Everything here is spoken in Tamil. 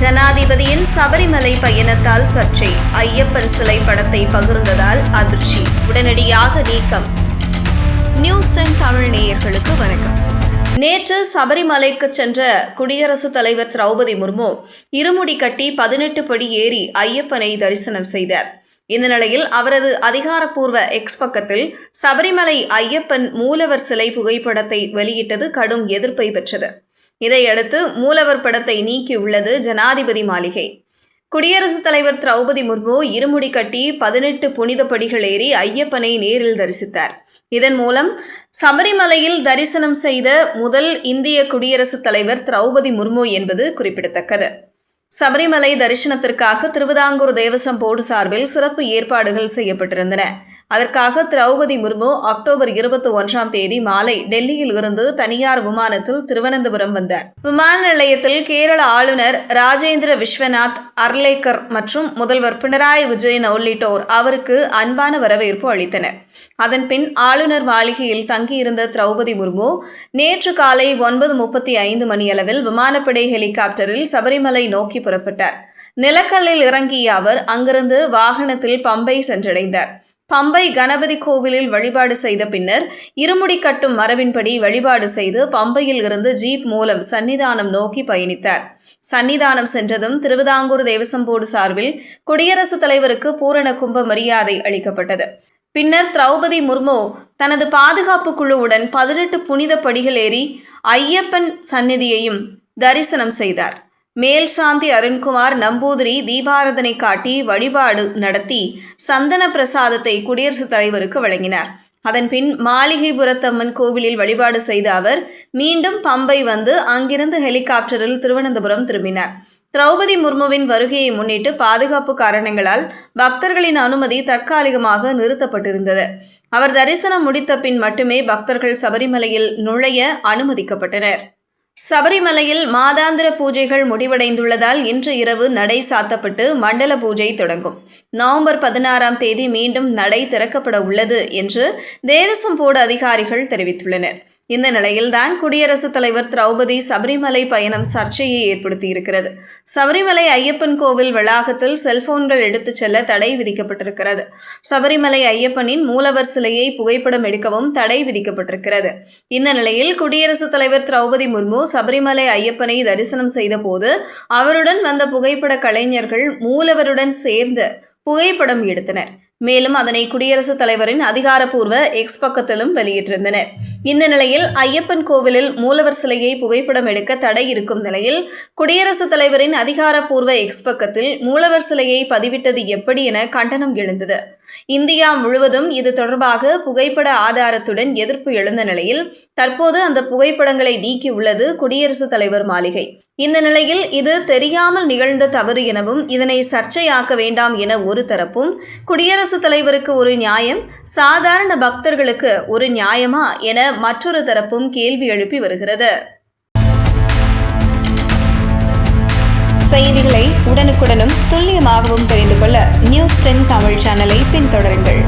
ஜனாதிபதியின் சபரிமலை பயணத்தால் சர்ச்சை ஐயப்பன் சிலை படத்தை பகிர்ந்ததால் அதிர்ச்சி. உடனடியாக நீக்கம். நியூஸ் டென் தமிழ் நேயர்களுக்கு வணக்கம். நேற்று சபரிமலைக்கு சென்ற குடியரசுத் தலைவர் திரௌபதி முர்மு இருமுடி கட்டி பதினெட்டு படி ஏறி ஐயப்பனை தரிசனம் செய்தார். இந்த நிலையில் அவரது அதிகாரப்பூர்வ எக்ஸ் பக்கத்தில் சபரிமலை ஐயப்பன் மூலவர் சிலை புகைப்படத்தை வெளியிட்டது கடும் எதிர்ப்பை பெற்றது. இதையடுத்து மூலவர் படத்தை நீக்கியுள்ளது ஜனாதிபதி மாளிகை. குடியரசுத் தலைவர் திரௌபதி முர்மு இருமுடி கட்டி பதினெட்டு புனித படிகள் ஏறி ஐயப்பனை நேரில் தரிசித்தார். இதன் மூலம் சபரிமலையில் தரிசனம் செய்த முதல் இந்திய குடியரசுத் தலைவர் திரௌபதி முர்மு என்பது குறிப்பிடத்தக்கது. சபரிமலை தரிசனத்திற்காக திருவிதாங்கூர் தேவசம் போர்டு சார்பில் சிறப்பு ஏற்பாடுகள் செய்யப்பட்டிருந்தன. அதற்காக திரௌபதி முர்மு அக்டோபர் இருபத்தி ஒன்றாம் தேதி மாலை டெல்லியில் இருந்து தனியார் விமானத்தில் திருவனந்தபுரம் வந்தார். விமான நிலையத்தில் கேரள ஆளுநர் ராஜேந்திர விஸ்வநாத் அர்லேக்கர் மற்றும் முதல்வர் பினராயி விஜயன் உள்ளிட்டோர் அவருக்கு அன்பான வரவேற்பு அளித்தனர். அதன்பின் ஆளுநர் மாளிகையில் தங்கியிருந்த திரௌபதி முர்மு நேற்று காலை ஒன்பது முப்பத்தி ஐந்து மணியளவில் விமானப்படை ஹெலிகாப்டரில் சபரிமலை நோக்கி புறப்பட்டார். நிலக்கல்லில் இறங்கிய அவர் அங்கிருந்து வாகனத்தில் பம்பை சென்றடைந்தார். பம்பை கணபதி கோவிலில் வழிபாடு செய்த பின்னர் இருமுடி கட்டும் மரபின்படி வழிபாடு செய்து பம்பையில் இருந்து ஜீப் மூலம் சன்னிதானம் நோக்கி பயணித்தார். சன்னிதானம் சென்றதும் திருவிதாங்கூர் தேவசம் போர்டு சார்பில் குடியரசுத் தலைவருக்கு பூரண கும்ப மரியாதை அளிக்கப்பட்டது. பின்னர் திரௌபதி முர்மு தனது பாதுகாப்பு குழுவுடன் பதினெட்டு புனித படிகள் ஏறி ஐயப்பன் சந்நிதியையும் தரிசனம் செய்தார். மேல் சாந்தி அருண்குமார் நம்பூதிரி தீபாரதனை காட்டி வழிபாடு நடத்தி சந்தன பிரசாதத்தை குடியரசுத் தலைவருக்கு வழங்கினார். அதன்பின் மாளிகைபுரத்தம்மன் கோவிலில் வழிபாடு செய்த அவர் மீண்டும் பம்பை வந்து அங்கிருந்து ஹெலிகாப்டரில் திருவனந்தபுரம் திரும்பினார். திரௌபதி முர்முவின் வருகையை முன்னிட்டு பாதுகாப்பு காரணங்களால் பக்தர்களின் அனுமதி தற்காலிகமாக நிறுத்தப்பட்டிருந்தது. அவர் தரிசனம் முடித்த பின் மட்டுமே பக்தர்கள் சபரிமலையில் நுழைய அனுமதிக்கப்பட்டனர். சபரிமலையில் மாதாந்திர பூஜைகள் முடிவடைந்துள்ளதால் இன்று இரவு நடை சாத்தப்பட்டு மண்டல பூஜை தொடங்கும். நவம்பர் பதினாறாம் தேதி மீண்டும் நடை திறக்கப்பட உள்ளது என்று தேவசம் போர்டு அதிகாரிகள் தெரிவித்துள்ளனர். இந்த நிலையில்தான் குடியரசுத் தலைவர் திரௌபதி சபரிமலை பயணம் சர்ச்சையை ஏற்படுத்தியிருக்கிறது. சபரிமலை ஐயப்பன் கோவில் வளாகத்தில் செல்போன்கள் எடுத்துச் செல்ல தடை விதிக்கப்பட்டிருக்கிறது. சபரிமலை ஐயப்பனின் மூலவர் சிலையை புகைப்படம் எடுக்கவும் தடை விதிக்கப்பட்டிருக்கிறது. இந்த நிலையில் குடியரசுத் தலைவர் திரௌபதி முர்மு சபரிமலை ஐயப்பனை தரிசனம் செய்தபோது அவருடன் வந்த புகைப்பட கலைஞர்கள் மூலவருடன் சேர்ந்து புகைப்படம் எடுத்தனர். மேலும் அதனை குடியரசுத் தலைவரின் அதிகாரப்பூர்வ எக்ஸ் பக்கத்திலும் வெளியிட்டிருந்தனர். இந்த நிலையில் ஐயப்பன் கோவிலில் மூலவர் சிலையை புகைப்படம் எடுக்க தடை இருக்கும் நிலையில் குடியரசுத் தலைவரின் அதிகாரப்பூர்வ எக்ஸ் பக்கத்தில் மூலவர் சிலையை பதிவிட்டது எப்படி என கண்டனம் எழுந்தது. இந்தியா முழுவதும் இது தொடர்பாக புகைப்பட ஆதாரத்துடன் எதிர்ப்பு எழுந்த நிலையில் தற்போது அந்த புகைப்படங்களை நீக்கியுள்ளது குடியரசுத் தலைவர் மாளிகை. இந்த நிலையில் இது தெரியாமல் நிகழ்ந்த தவறு எனவும் இதனை சர்ச்சையாக்க வேண்டாம் என ஒரு தரப்பும் குடியரசு குடியரசுத் தலைவருக்கு ஒரு நியாயம் சாதாரண பக்தர்களுக்கு ஒரு நியாயமா என மற்றொரு தரப்பும் கேள்வி எழுப்பி வருகிறது. செய்திகளை உடனுக்குடனும் துல்லியமாகவும் தெரிந்து கொள்ள நியூஸ் டென் தமிழ் சேனலை பின்தொடருங்கள்.